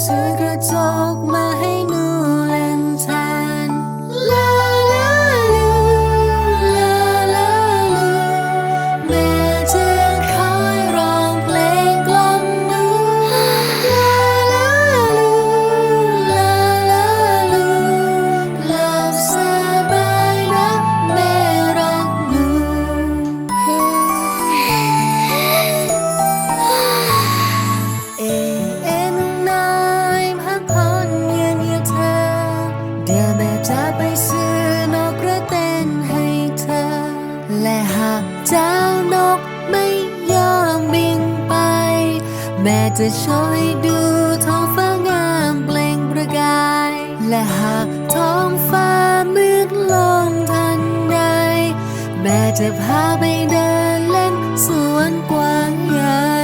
ซื้อกระจกมา ให้ดูท้องฟ้างามเปล่งประกาย และหากท้องฟ้ามืดลงทันใด แม่จะพาไปเดินเล่นสวนกว้างใหญ่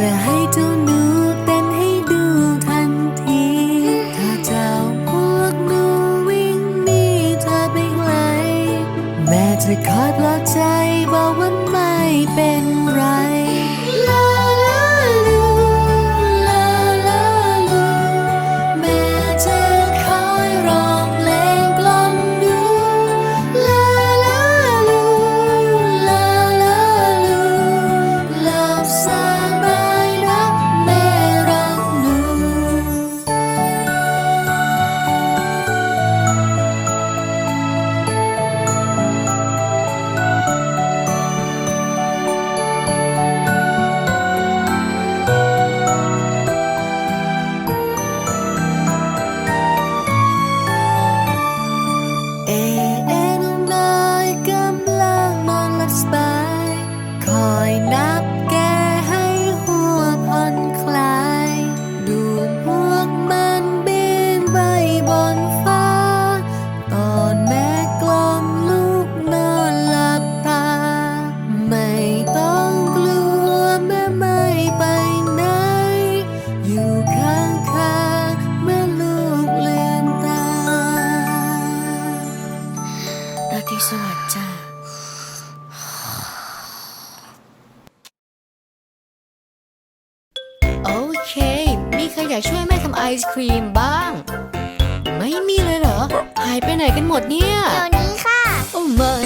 จะให้เธอ ราตรีสวัสดิ์จ้าโอเค มีใครอยากช่วยแม่ทำไอศครีมบ้าง ไม่มีเลยเหรอ หายไปไหนกันหมดเนี่ย เดี๋ยวนี้ค่ะ โอ้ไม่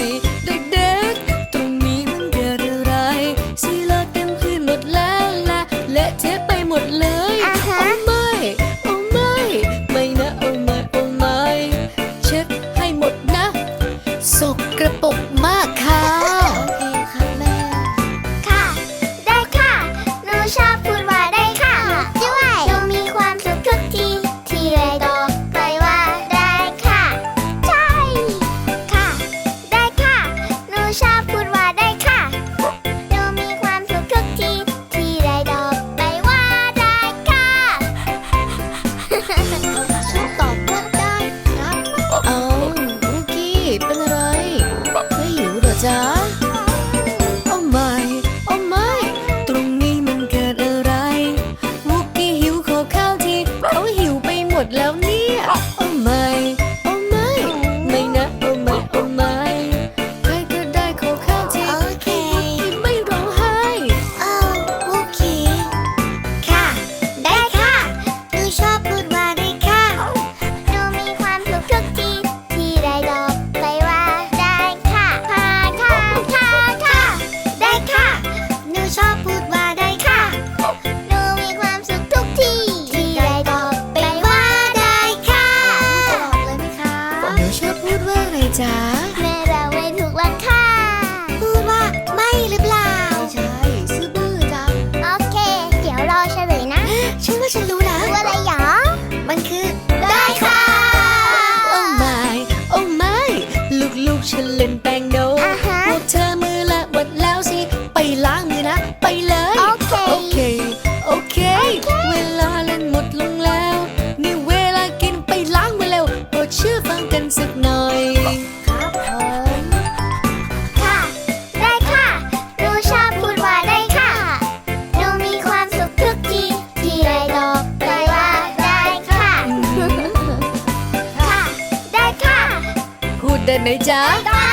ไหจ๊ะด้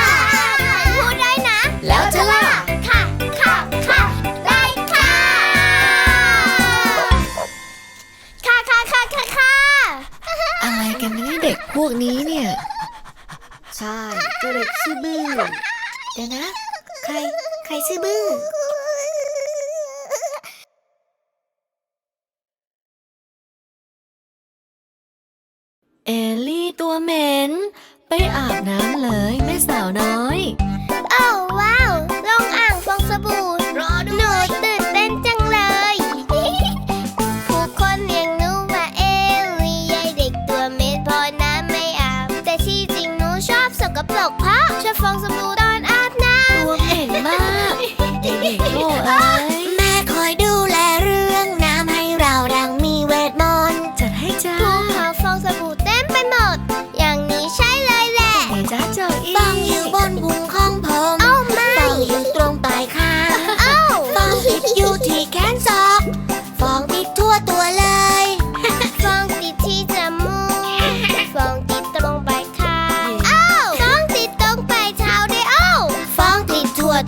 พูดได้นะ แล้วจะล่ะ ค่ะ ค่ะ ค่ะ ได้ค่ะค่ะค่ะค่ะอะไรกันนี่เด็กพวกนี้เนี่ย ใช่เจ้าเด็กชื่อบื้อเดี๋ยวนะ ใคร ใครชื่อบื้อเอลลี่ตัวเหม็น ไปอาบน้ำเลยแม่ส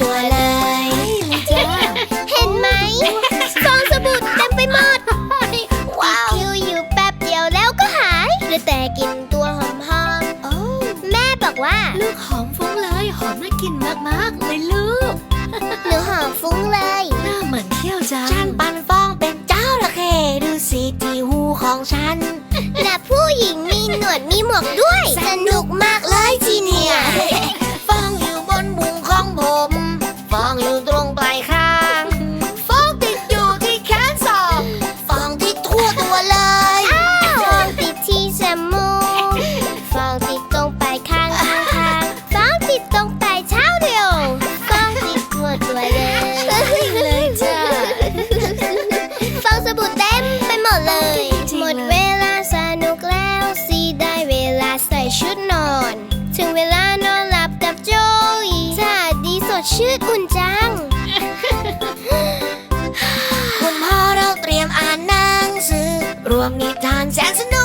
ตัวเลยเห็นไหมฟองสบู่เต็มไปหมดว้าวคิวอยู่แป๊บเดียวแล้วก็หายเหลือแต่กลิ่นตัวหอมหอมโอ้แม่บอกว่า ลูกหอมฟุ้งเลยหอมน่ากินมากๆเลยลูกหนูหอมฟุ้งเลยน่าเหมือนเที่ยวจังช่างปันฟองเป็นเจ้าระเคดูสิที่หูของฉันและผู้หญิงมีหนวดมีหมวกด้วย สนุกมากเลยทีเนี่ยฟองอยู่บนบุงของผม ชื่อคุณจัง คุณพ่อเราเตรียมอ่านหนังสือ รวมนิทานแสนสนุก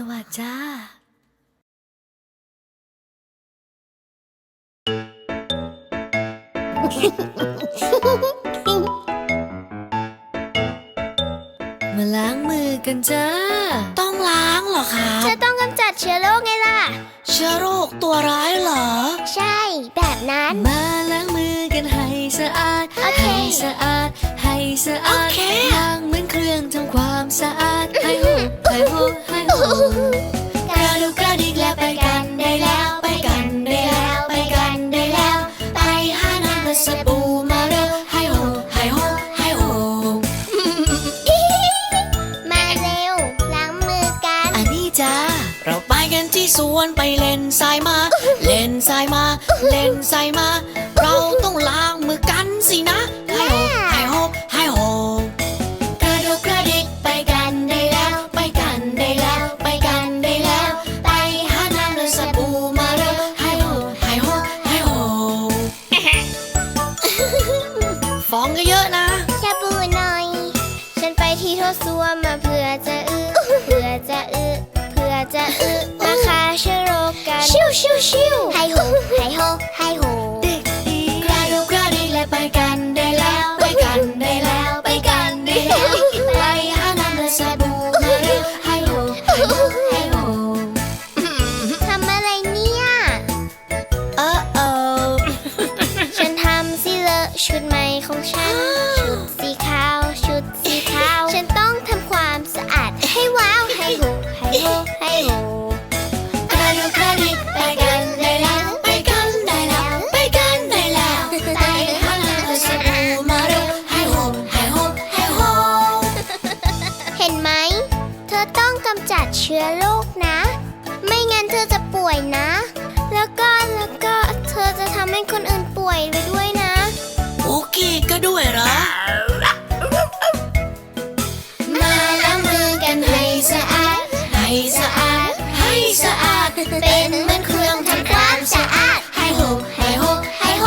สวัสดีจ้า มาล้างมือกันจ้า ต้องล้างเหรอคะจะต้องกำจัดเชื้อโรคไงล่ะ เชื้อโรคตัวร้ายเหรอ ใช่ แบบนั้น มาล้างมือกันให้สะอาด โอเค ให้สะอาด ให้สะอาดโอเค ล้างเหมือนเครื่องทำความสะอาด ชุดใหม่ของฉัน ชุดสีขาว ชุดสีขาว ฉันต้องทำความสะอาดให้ว้าว ให้โหให้โหให้โหกระดุกระดิกไปกันได้แล้ว ไปกันได้แล้ว ไปกันได้แล้วไปข้างหน้าสบู่มาเร็วให้โหให้โหให้โหเห็นไหม เธอต้องกำจัดเชื้อโรคนะ ไม่งั้นเธอจะป่วยนะ แล้วก็แล้วก็เธอจะทำให้คนอื่นป่วยไปด้วยนะ โอเคก็ด้วยเหรอ มาล้างมือกันให้สะอาด ให้สะอาด ให้สะอาด เป็นเหมือนเครื่องทำความสะอาด ให้หกให้หกให้ห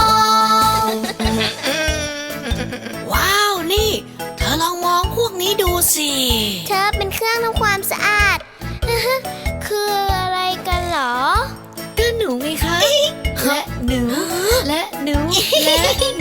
กว้าว นี่ เธอลองมองพวกนี้ดูสิ เธอเป็นเครื่องทำความสะอาดอื้อฮึคืออะไรกันเหรอก็หนูไงคะ และหนู และหนู และหนู